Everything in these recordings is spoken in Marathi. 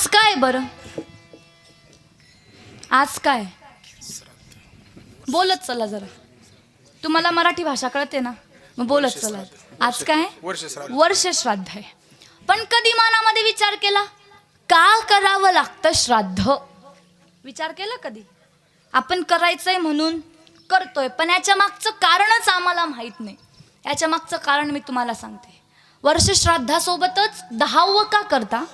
आज काय बरं? आज काय? बोलत चला जरा. तुम्हाला मराठी भाषा कळते ना? मग बोलत चला. आज काय? वर्ष श्राद्ध. आहे. पण कधी मनामध्ये विचार केला? का करावं लागतं श्राद्ध. विचार केला कधी? आपण करायचंय म्हणून करतोय पण याच्या मागचं कारणच आम्हाला माहीत नाही. याच्या मागचं कारण मी तुम्हाला सांगते. वर्ष श्राद्धासोबतच दहावं का करता?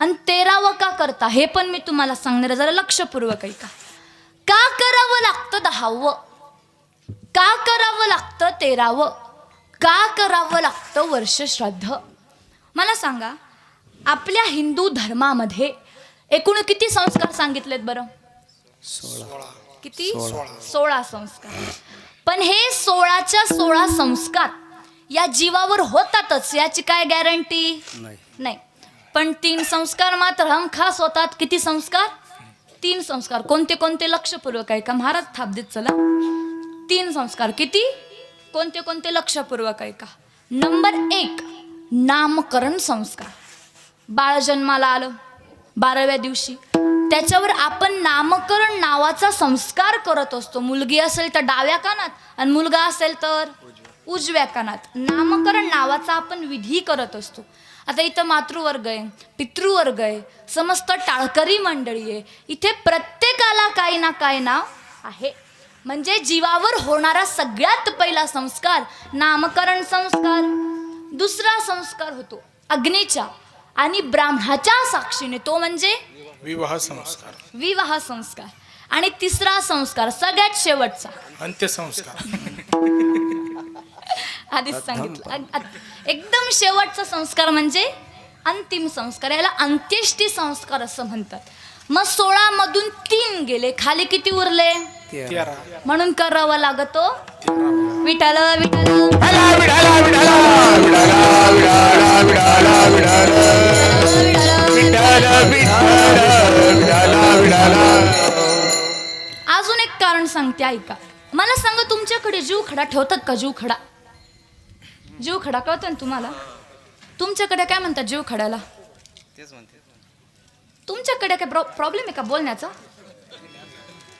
आणि तेरावं का करता? हे पण मी तुम्हाला सांगणार. जरा लक्षपूर्वक ऐका. का करावं लागतं दहावं? का करावं लागतं तेरावं? का करावं लागतं वर्ष श्राद्ध? मला सांगा आपल्या हिंदू धर्मामध्ये एकूण किती संस्कार सांगितलेत बरं? किती? सोळा संस्कार. पण हे सोळाच्या सोळा संस्कार या जीवावर होतातच. याची काय गॅरंटी? नाही. पण तीन संस्कार मात्र हमखास होतात. किती संस्कार? तीन संस्कार. कोणते कोणते? लक्षपूर्वक आहे का महाराज थाप देत चला. तीन संस्कार. किती? कोणते कोणते? लक्षपूर्वक आहे का नंबर एक नामकरण संस्कार. बाळ जन्माला आलं. बाराव्या दिवशी. त्याच्यावर आपण नामकरण नावाचा संस्कार करत असतो. मुलगी असेल तर डाव्या कानात आणि मुलगा असेल तर उजव्या कानात. नामकरण नावाचा आपण विधी करत असतो. आता इथं मातृवर्ग आहे पितृवर्ग आहे समस्त टाळकरी मंडळी आहे. इथे प्रत्येकाला काही ना काही नाव आहे. म्हणजे जीवावर होणारा सगळ्यात पहिला संस्कार नामकरण संस्कार दुसरा संस्कार होतो अग्नीच्या आणि ब्राह्मणाच्या साक्षीने तो म्हणजे विवाह संस्कार. विवाह संस्कार. आणि तिसरा संस्कार सगळ्यात शेवटचा. अंत्यसंस्कार. आधीच सांगितलं. अग- एकदम शेवटचा संस्कार म्हणजे अंतिम संस्कार. याला अंत्येष्टी संस्कार असं म्हणतात. मग सोळा मधून तीन गेले. खाली किती उरले? तेरा. म्हणून करावा लागतो. विठाल विठाल अजून एक कारण सांगते ऐका. मला सांगा तुमच्याकडे जीव खडा ठेवतात का जीव खडा जीव खडा कळतो ना तुम्हाला? तुमच्याकडे काय म्हणतात जीव खड्याला? तुमच्याकडे काय प्रॉब्लेम आहे का बोलण्याचा?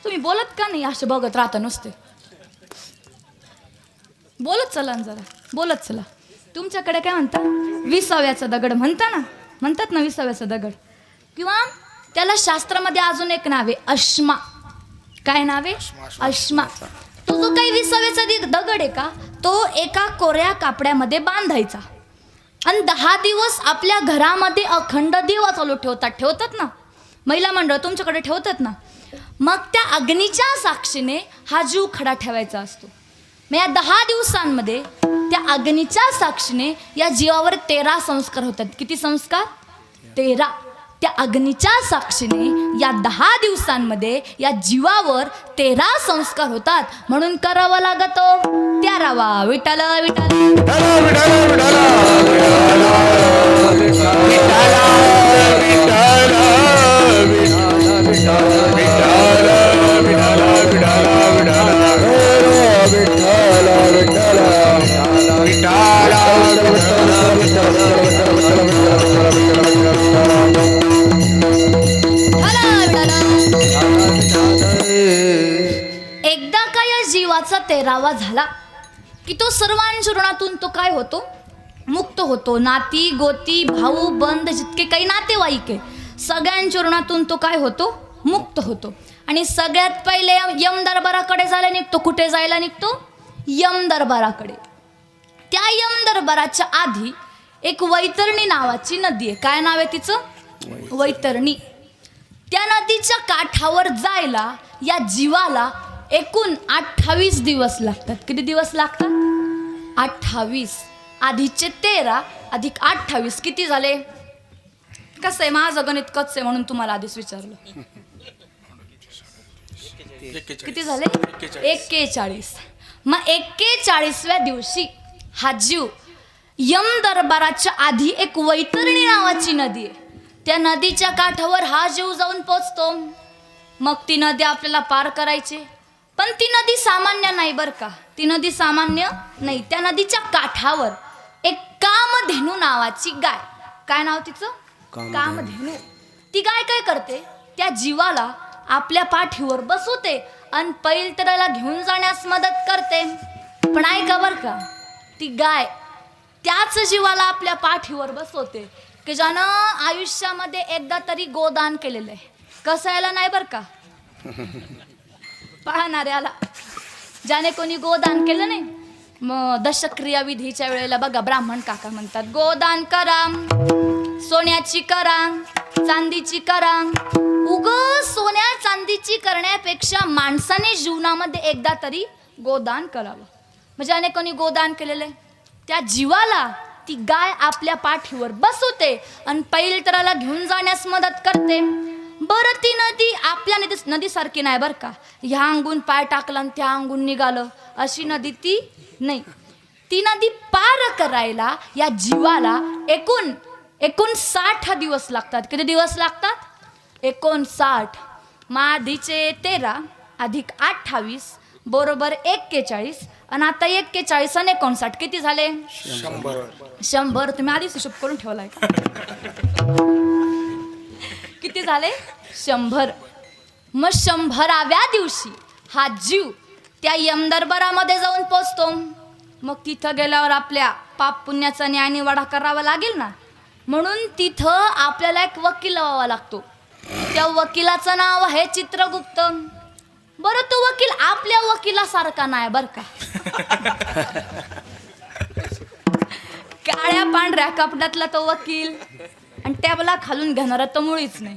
तुम्ही बोलत का नाही असे बघत राहता नुसते? बोलत चला ना जरा बोलत चला. तुमच्याकडे काय म्हणता? विसाव्याचा दगड म्हणता ना? म्हणतात ना विसाव्याचा दगड. किंवा त्याला शास्त्रामध्ये अजून एक नाव आहे अश्मा. काय नाव आहे? अश्मा तो जो काही विसाव्याचा दगड आहे का तो एका कोऱ्या कापड्यामध्ये बांधायचा. आणि दहा दिवस आपल्या घरामध्ये अखंड दिवा चालू ठेवतात ठेवतात ना? महिला मंडळ तुमच्याकडे ठेवतात ना? मग त्या अग्नीच्या साक्षीने हा जीव खडा ठेवायचा असतो. मग या दहा दिवसांमध्ये त्या अग्नीच्या साक्षीने या जीवावर तेरा संस्कार होतात. किती संस्कार? तेरा. त्या अग्नीच्या साक्षीने या दहा दिवसांमध्ये या जीवावर तेरा संस्कार होतात. म्हणून करावा लागतो. त्यारावा विठाल विठाल तेरावा झाला. की तो सर्वांचूर्णातून तो काय होतो? मुक्त होतो. नाती गोती भाऊ बंद जितके काही नातेवाईक आहे सगळ्यांचूर्णातून तो काय होतो? मुक्त होतो. आणि सगळ्यात पहिले यम दरबाराकडे जायला निघतो. कुठे जायला निघतो? यम दरबाराकडे. त्या यम दरबाराच्या आधी एक वैतरणी नावाची नदी आहे. काय नाव आहे तिचं? वैतरणी. त्या नदीच्या काठावर जायला या जीवाला एकूण अठ्ठावीस दिवस लागतात. किती दिवस लागतात? अठ्ठावीस. आधीचे तेरा अधिक अठ्ठावीस. किती झाले? कसं आहे? माझं गणित कच आहे म्हणून तुम्हाला आधीच विचारलं. किती झाले? एक्केचाळीस. मग एक्केचाळीसव्या दिवशी हा जीव यम दरबाराच्या आधी एक वैतरणी नावाची नदी आहे. त्या नदीच्या काठावर हा जीव जाऊन पोचतो. मग ती नदी आपल्याला पार करायची. पण ती नदी सामान्य नाही बरं का. ती नदी सामान्य नाही. त्या नदीच्या काठावर एक कामधेनू नावाची गाय. काय नाव तिचं? कामधेनू. ती गाय काय करते? त्या जीवाला आपल्या पाठीवर बसवते आणि पैल त्याला घेऊन जाण्यास मदत करते. पण ऐका बर का. ती गाय त्याच जीवाला आपल्या पाठीवर बसवते की ज्यानं आयुष्यामध्ये एकदा तरी गोदान केलेलं आहे. कसं याला नाही बर का? पाहणाऱ्याला ज्याने कोणी गोदान केलं नाही मग दशक्रिया विधीच्या वेळेला बघा ब्राह्मण काका म्हणतात गोदान करा सोन्याची करा चांदीची करा. उग सोन्या चांदीची करण्यापेक्षा माणसाने जीवनामध्ये एकदा तरी गोदान करावं. म्हणजे ज्याने कोणी गोदान केलेलं आहे त्या जीवाला ती गाय आपल्या पाठीवर बसवते आणि पैल तराला घेऊन जाण्यास मदत करते. बरं ती नदी आपल्या नदी नदीसारखी नाही बरं का. ह्या अंगून पाय टाकला आणि त्या अंगून निघालं. अशी नदी ती नाही. ती नदी पार करायला या जीवाला एकूण एकूण साठ दिवस लागतात. किती दिवस लागतात? एकोणसाठ. मादीचे तेरा अधिक अठ्ठावीस बरोबर एक्केचाळीस. आणि आता एक्केचाळीस आणि एकोणसाठ. किती झाले? शंभर. शंभर. तुम्ही आधीच हिशोब करून ठेवलाय किती झाले? शंभर. मग शंभराव्या दिवशी हा जीव त्या यमदरबारामध्ये जाऊन पोचतो. मग तिथं गेल्यावर आपल्या पाप पुण्याचा न्याय निवाडा करावा लागेल ना? म्हणून तिथं आपल्याला एक वकील लावावा लागतो. त्या वकिलाचं नाव आहे चित्रगुप्त. बरं तो वकील आपल्या वकिलासारखा नाही बरं का? काळ्या पांढऱ्या कपड्यातला तो वकील. आणि टॅबला खालून घेणारा तर मुळीच नाही.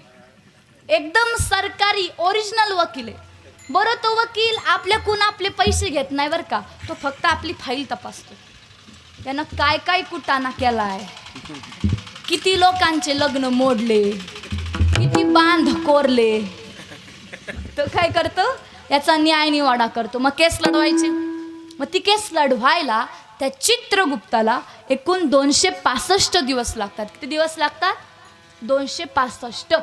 एकदम सरकारी ओरिजिनल वकील आहे. बरं तो वकील आपल्याकून आपले पैसे घेत नाही बरं का. तो फक्त आपली फाईल तपासतो. त्यानं काय काय कुटाणा केला आहे किती लोकांचे लग्न मोडले? किती बांध कोरले? तो काय करतो? याचा न्याय निवाडा करतो. मग केस लढवायचे? मग ती केस लढवायला त्या चित्रगुप्ताला एकूण दोनशे पासष्ट दिवस लागतात. किती दिवस लागतात? दोनशे पासष्ट.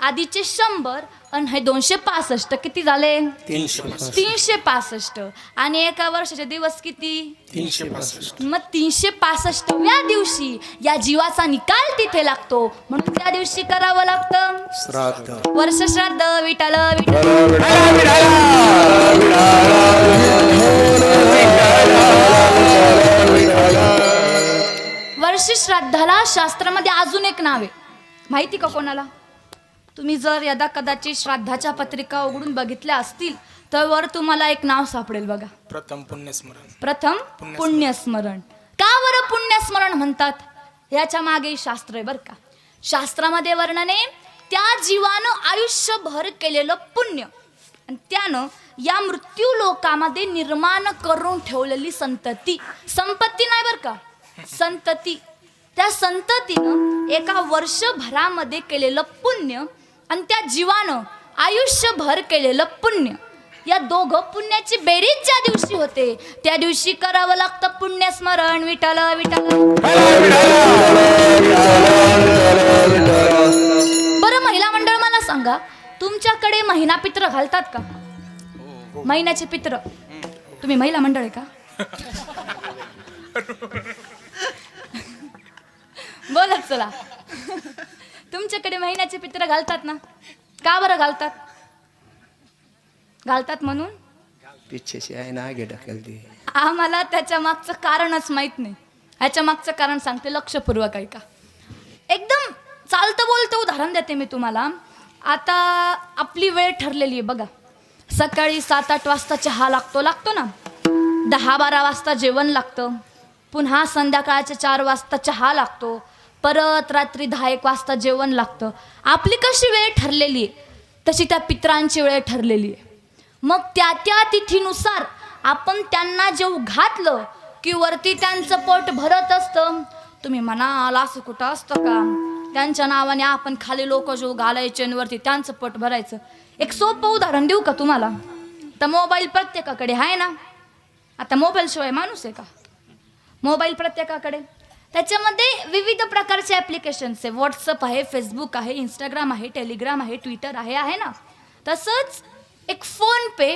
आधीचे शंभर आणि हे दोनशे पासष्ट किती झाले? तीनशे पासष्ट. तीनशे पासष्ट. आणि एका वर्षाचे दिवस किती? तीनशे पासष्ट. मग तीनशे पासष्टव्या दिवशी या जीवाचा निकाल तिथे लागतो. म्हणून त्या दिवशी करावं लागतं. श्राद्ध. वर्ष श्राद्ध विटाल विटाल वर्ष श्राद्धाला शास्त्रामध्ये अजून एक नाव आहे. माहिती का कोणाला? तुम्ही जर यदा कदाचित श्राद्धाच्या पत्रिका उघडून बघितल्या असतील तर वर तुम्हाला एक नाव सापडेल बघा. प्रथम पुण्यस्मरण. प्रथम पुण्यस्मरण. का बरं पुण्यस्मरण म्हणतात? याच्या मागे शास्त्र आहे बरं का. शास्त्रामध्ये वर्णन त्या जीवानं आयुष्यभर केलेलं पुण्य. आणि त्यानं या मृत्यू लोकामध्ये निर्माण करून ठेवलेली संतती. संपत्ती नाही बरं का. संतती. त्या संततीनं एका वर्षभरामध्ये केलेलं पुण्य आणि त्या जीवानं आयुष्यभर केलेलं पुण्य. या दोघं पुण्याची बेरीज ज्या दिवशी होते त्या दिवशी करावं लागतं पुण्यस्मरण. विठाल विठाल बरं महिला मंडळ मला सांगा तुमच्याकडे महिना पित्र घालतात का? महिन्याचे पित्र. तुम्ही महिला मंडळ आहे का? बोलत चला. तुमच्याकडे महिन्याचे पित्र घालतात ना? का बरं घालतात? घालतात म्हणून? पिच्छेशी आहे ना आगे ढकलते. आम्हाला त्याच्या मागचं कारणच माहीत नाही. ह्याच्या मागचं कारण सांगते लक्षपूर्वक ऐका. एकदम चालतं बोलतं उदाहरण देते मी तुम्हाला. आता आपली वेळ ठरलेली आहे बघा. सकाळी सात आठ वाजता चहा लागतो लागतो ना? दहा बारा वाजता जेवण लागतं. पुन्हा संध्याकाळच्या चार वाजता चहा लागतो. परत रात्री दहा एक वाजता जेवण लागतं. आपली कशी वेळ ठरलेली आहे? तशी त्या पित्रांची वेळ ठरलेली आहे. मग त्या त्या तिथीनुसार आपण त्यांना जेव घातलं की वरती त्यांचं पोट भरत असतं. तुम्ही म्हणाल असं कुठं असतं का? त्यांच्या नावाने आपण खाली लोक जेव घालायचे आणि वरती त्यांचं पोट भरायचं. एक सोपं उदाहरण देऊ का तुम्हाला? तर मोबाईल प्रत्येकाकडे आहे ना? आता मोबाईलशिवाय माणूस आहे का? मोबाईल प्रत्येकाकडे? त्याच्यामध्ये विविध प्रकारचे ॲप्लिकेशन्स आहे. व्हॉट्सअप आहे फेसबुक आहे इंस्टाग्राम आहे टेलिग्राम आहे ट्विटर आहे आहे ना? तसंच एक फोन पे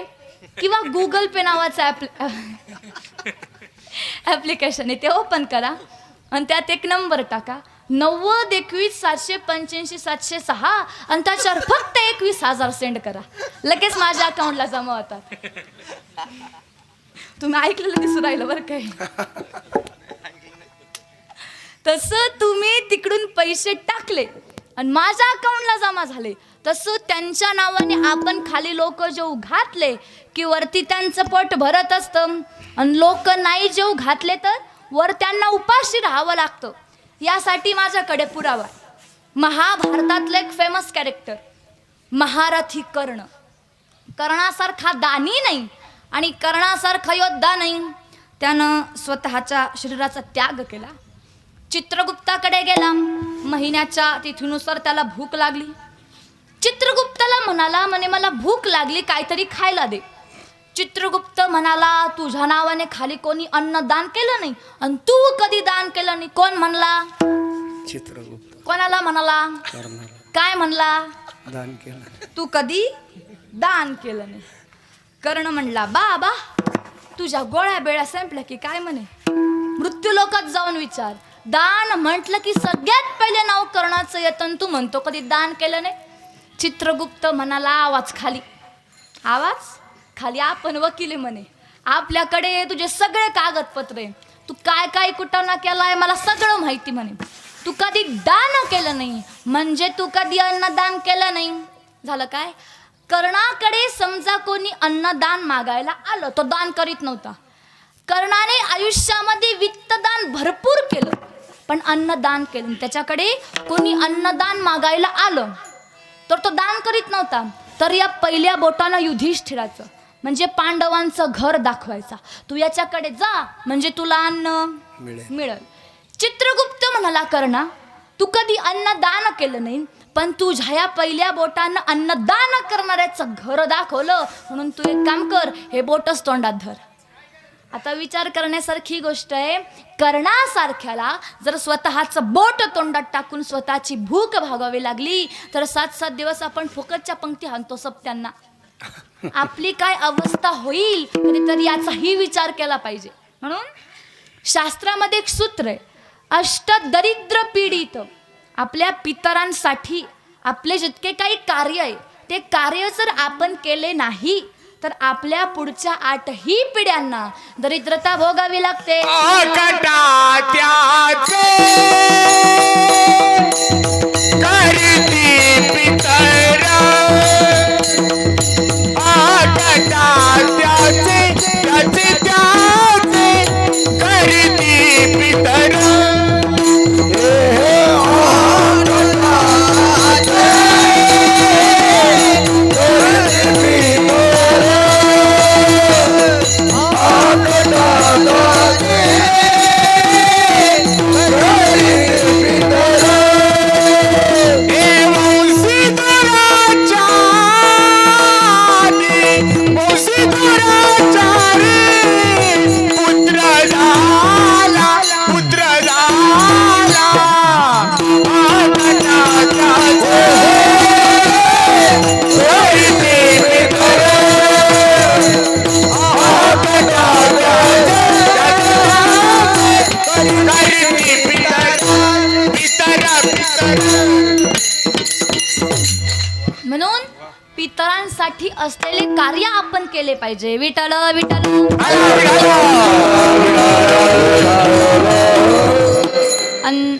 किंवा गुगल पे नावाचं ॲप ॲप्लिकेशन आहे. ते ओपन करा. आणि त्यात एक नंबर टाका. नव्वद एकवीस सातशे पंच्याऐंशी सातशे सहा. आणि त्याच्यावर फक्त एकवीस हजार सेंड करा. लगेच माझ्या अकाउंटला जमा होतात. तुम्ही ऐकलेलं दिसून राहिलं बरं काय तसं तुम्ही तिकडून पैसे टाकले आणि माझ्या अकाउंटला जमा झाले. तसं त्यांच्या नावाने आपण खाली लोक जेव घातले की वरती त्यांचं पोट भरत असतं. आणि लोक नाही जेव घातले तर वर त्यांना उपाशी राहावं लागतं. यासाठी माझ्याकडे पुरावा महाभारतातलं एक फेमस कॅरेक्टर महारथी कर्ण. कर्णासारखा दानी नाही आणि कर्णासारखा योद्धा नाही. त्यानं स्वतःच्या शरीराचा त्याग केला. चित्रगुप्ताकडे गेला महिन्याच्या तिथीनुसार त्याला भूक लागली. चित्रगुप्ताला म्हणाला म्हणे मला भूक लागली काहीतरी खायला दे. चित्रगुप्त म्हणाला तुझ्या नावाने खाली कोणी अन्न दान केलं नाही आणि तू कधी दान केलं नाही? कोण म्हणला? चित्रगुप्त. कोणाला म्हणाला? काय म्हणला? दान केलं तू कधी दान केलं नाही. कर्ण म्हणला बाबा तुझ्या गोळ्या बेळ्या संपल्या की काय म्हणे? मृत्यू लोकात जाऊन विचार. दान म्हटलं की सगळ्यात पहिले नाव कर्णाचं येतं तू म्हणतो कधी दान केलं नाही? चित्रगुप्त म्हणाला आवाज खाली. आवाज? खाली आपण वकील म्हणे. आपल्याकडे तुझे सगळे कागदपत्र आहे तू काय काय पुटाणा केला आहे मला सगळं माहिती म्हणे. तू कधी दान केलं नाही. म्हणजे तू कधी अन्नदान केलं नाही. झालं काय? कर्णाकडे समजा कोणी अन्नदान मागायला आलं तो दान करीत नव्हता. कर्णाने आयुष्यामध्ये वित्तदान भरपूर केलं. पण अन्नदान केलं. त्याच्याकडे कोणी अन्नदान मागायला आलं तर तो दान करीत नव्हता. तर या पहिल्या बोटानं युधिष्ठिराचं म्हणजे पांडवांचं घर दाखवायचा. तू याच्याकडे जा म्हणजे तुला अन्न मिळेल. मिळेल. चित्रगुप्त म्हणाला कर्णा तू कधी अन्नदान केलं नाही पण तुझ्या या पहिल्या बोटानं अन्नदान करणाऱ्याचं घर दाखवलं. म्हणून तू एक काम कर हे बोटच तोंडात धर. आता विचार करण्यासारखी गोष्ट आहे कर्णासारख्याला जर स्वतःचं बोट तोंडात टाकून स्वतःची भूक भागावी लागली तर सात सात दिवस आपण फुकटच्या पंक्ती हाणतो त्यांना आपली काय अवस्था होईल कधीतरी याचाही विचार केला पाहिजे. म्हणून शास्त्रामध्ये एक सूत्र आहे अष्टदरिद्र पीडित. आपल्या पितरांसाठी आपले जितके काही कार्य आहे ते कार्य जर आपण केले नाही तर आपल्या पुढच्या आठही पिढ्यांना दरिद्रता भोगावी लागते. त्याचे. गायले पाहिजे. विठल विठल अन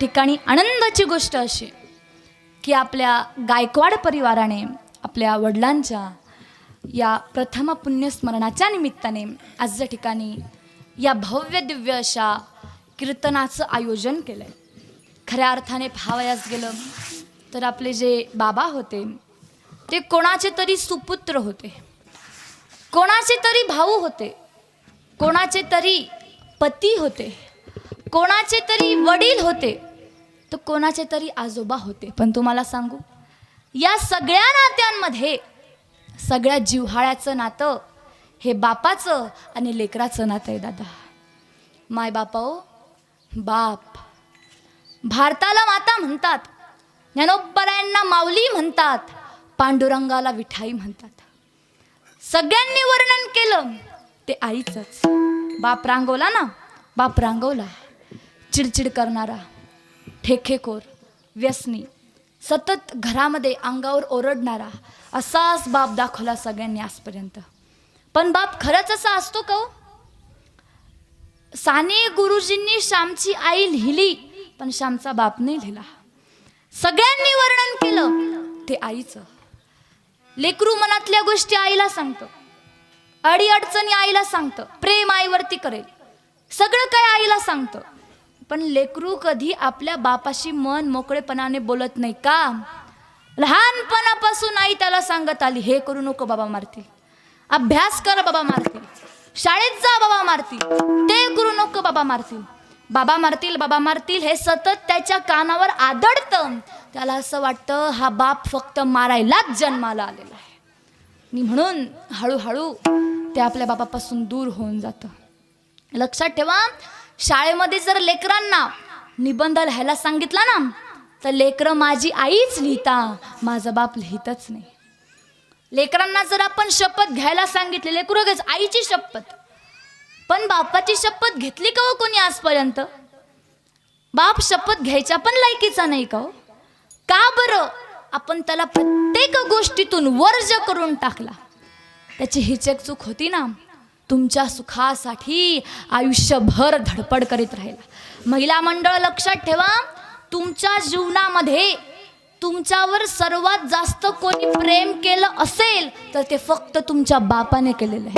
ठिकाणी आनंदाची गोष्ट अशी की आपल्या गायकवाड परिवाराने आपल्या वडिलांच्या या प्रथम पुण्यस्मरणाच्या निमित्ताने आजच्या ठिकाणी या भव्य दिव्य अशा कीर्तनाचं आयोजन केलं आहे खऱ्या अर्थाने पाहावयास गेलं तर आपले जे बाबा होते ते कोणाचे तरी सुपुत्र होते. कोणाचे तरी भाऊ होते कोणाचे तरी पती होते कोणाचे तरी वडील होते तर कोणाचे तरी आजोबा होते. पण तुम्हाला सांगू या सगळ्या नात्यांमध्ये सगळ्या जिव्हाळ्याचं नातं हे बापाचं आणि लेकराचं नातं आहे दादा. माय बापा ओ बाप. भारताला माता म्हणतात ज्ञानोबरायांना माऊली म्हणतात पांडुरंगाला विठाई म्हणतात. सगळ्यांनी वर्णन केलं. ते आईचंच. बाप रांगवला ना? बाप रांगवला. चिडचिड करणारा. ठेकेखोर. व्यसनी. सतत घरामध्ये अंगावर ओरडणारा. असाच बाप दाखवला सगळ्यांनी आजपर्यंत. पण बाप खरंच असा असतो का हो? साने गुरुजींनी श्यामची आई लिहिली पण श्यामचा बाप नाही लिहिला. सगळ्यांनी वर्णन केलं. ते आईचं. लेकरू मनातल्या गोष्टी आईला सांगतं. अडी अडचणी आईला सांगतं. प्रेम आईवरती करेल. सगळं काय आईला सांगतं. पण लेकरू कधी आपल्या बापाशी मन मोकळेपणाने बोलत नाही का? लहानपणापासून आई त्याला सांगत आली हे करू नको बाबा मारतील. अभ्यास कर बाबा मारतील. शाळेत जा बाबा मारतील. ते करू नको बाबा मारतील. बाबा मारतील बाबा मारतील हे सतत त्याच्या कानावर आदळतं. त्याला असं वाटतं हा बाप फक्त मारायलाच जन्माला आलेला आहे. आणि म्हणून हळूहळू ते आपल्या बापापासून दूर होऊन जातं. लक्षात ठेवा शाळेमध्ये जर लेकरांना निबंध लिहायला सांगितला ना तर लेकरं माझी आईच लिहिता माझा बाप लिहितच नाही. लेकरांना जर आपण शपथ घ्यायला सांगितले लेकरं घेच आईची शपथ पण बापाची शपथ घेतली का हो कोणी आजपर्यंत? बाप शपथ घ्यायच्या पण लायकीचा नाही का हो? का बरं? आपण त्याला प्रत्येक गोष्टीतून वर्ज करून टाकला. त्याची हीच एक चूक होती ना तुमच्या सुखासाठी आयुष्यभर धडपड करीत राहिला. महिला मंडळ लक्षात ठेवा तुमच्या जीवनामध्ये तुमच्यावर सर्वात जास्त कोणी प्रेम केलं असेल तर ते फक्त तुमच्या बापाने केलेलं आहे.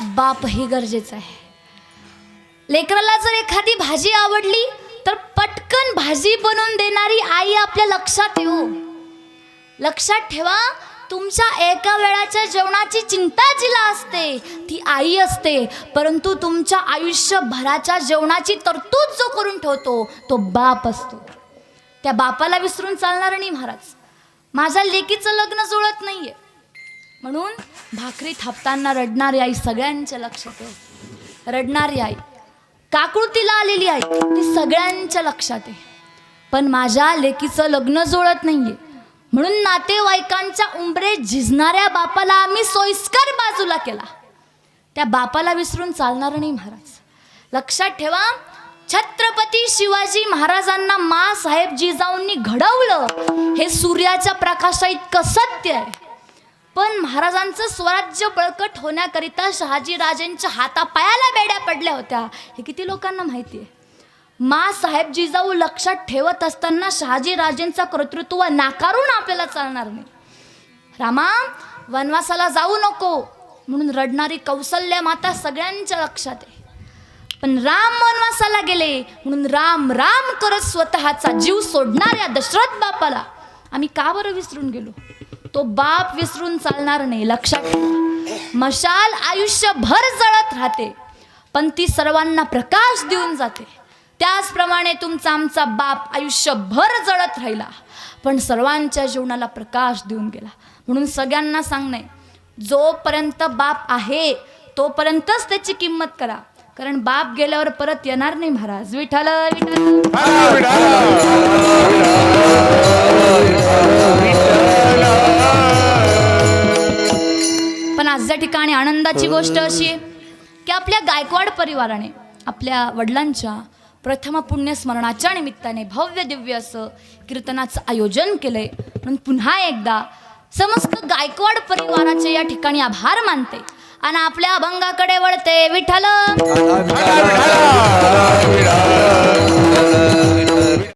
बाप बापही गरजेचं आहे. लेकराला जर एखादी भाजी आवडली तर पटकन भाजी बनवून देणारी आई आपल्या लक्षात येऊ. लक्षात ठेवा तुमच्या एका वेळाच्या जेवणाची चिंता जिला असते ती आई असते. परंतु तुमच्या आयुष्यभराच्या जेवणाची तरतूद जो करून ठेवतो तो बाप असतो. त्या बापाला विसरून चालणार नाही महाराज. माझ्या लेकीचं लग्न जुळत नाहीये. म्हणून भाकरी थापताना रडणारी आई सगळ्यांच्या लक्षात आहे रडणारी आई. काकुळतीला आलेली आई ती सगळ्यांच्या लक्षात आहे. पण माझ्या लेकीचं लग्न जुळत नाहीये. म्हणून नातेवाईकांच्या उंबरे झिजणाऱ्या बापाला आम्ही सोयीस्कर बाजूला केला. त्या बापाला विसरून चालणार नाही महाराज. लक्षात ठेवा छत्रपती शिवाजी महाराजांना मा साहेब जिजाऊंनी घडवलं. हे सूर्याच्या प्रकाशा इतकं सत्य आहे. पण महाराजांचं स्वराज्य बळकट होण्याकरिता शहाजीराजेंच्या हातापायाला बेड्या पडल्या होत्या. हे किती लोकांना माहिती आहे मा साहेब जिजाऊ लक्षात ठेवत असताना शहाजीराजेंचा कर्तृत्व नाकारून आपल्याला चालणार नाही. रामा वनवासाला जाऊ नको. म्हणून रडणारी कौशल्य माता सगळ्यांच्या लक्षात आहे. पण राम वनवासाला गेले. म्हणून राम राम करत स्वतःचा जीव सोडणाऱ्या दशरथ बापाला आम्ही का बरं विसरून गेलो? तो बाप विसरून चालणार नाही लक्षात ठेवा. मशाल आयुष्यभर जळत राहते पण ती सर्वांना प्रकाश देऊन जाते. त्याचप्रमाणे तुमचा आमचा बाप आयुष्यभर जळत राहिला पण सर्वांच्या जीवनाला प्रकाश देऊन गेला. म्हणून सगळ्यांना सांगणे जोपर्यंत बाप आहे तोपर्यंतच त्याची किंमत करा. कारण बाप गेल्यावर परत येणार नाही महाराज. विठाल विठाल पण आजच्या ठिकाणी आनंदाची गोष्ट अशी की आपल्या गायकवाड परिवाराने आपल्या वडिलांच्या प्रथम पुण्यस्मरणाच्या निमित्ताने भव्य दिव्य असं कीर्तनाचं आयोजन केलंय म्हणून पुन्हा एकदा समस्त गायकवाड परिवाराचे या ठिकाणी आभार मानते आणि आपल्या अभंगाकडे वळते विठ्ठल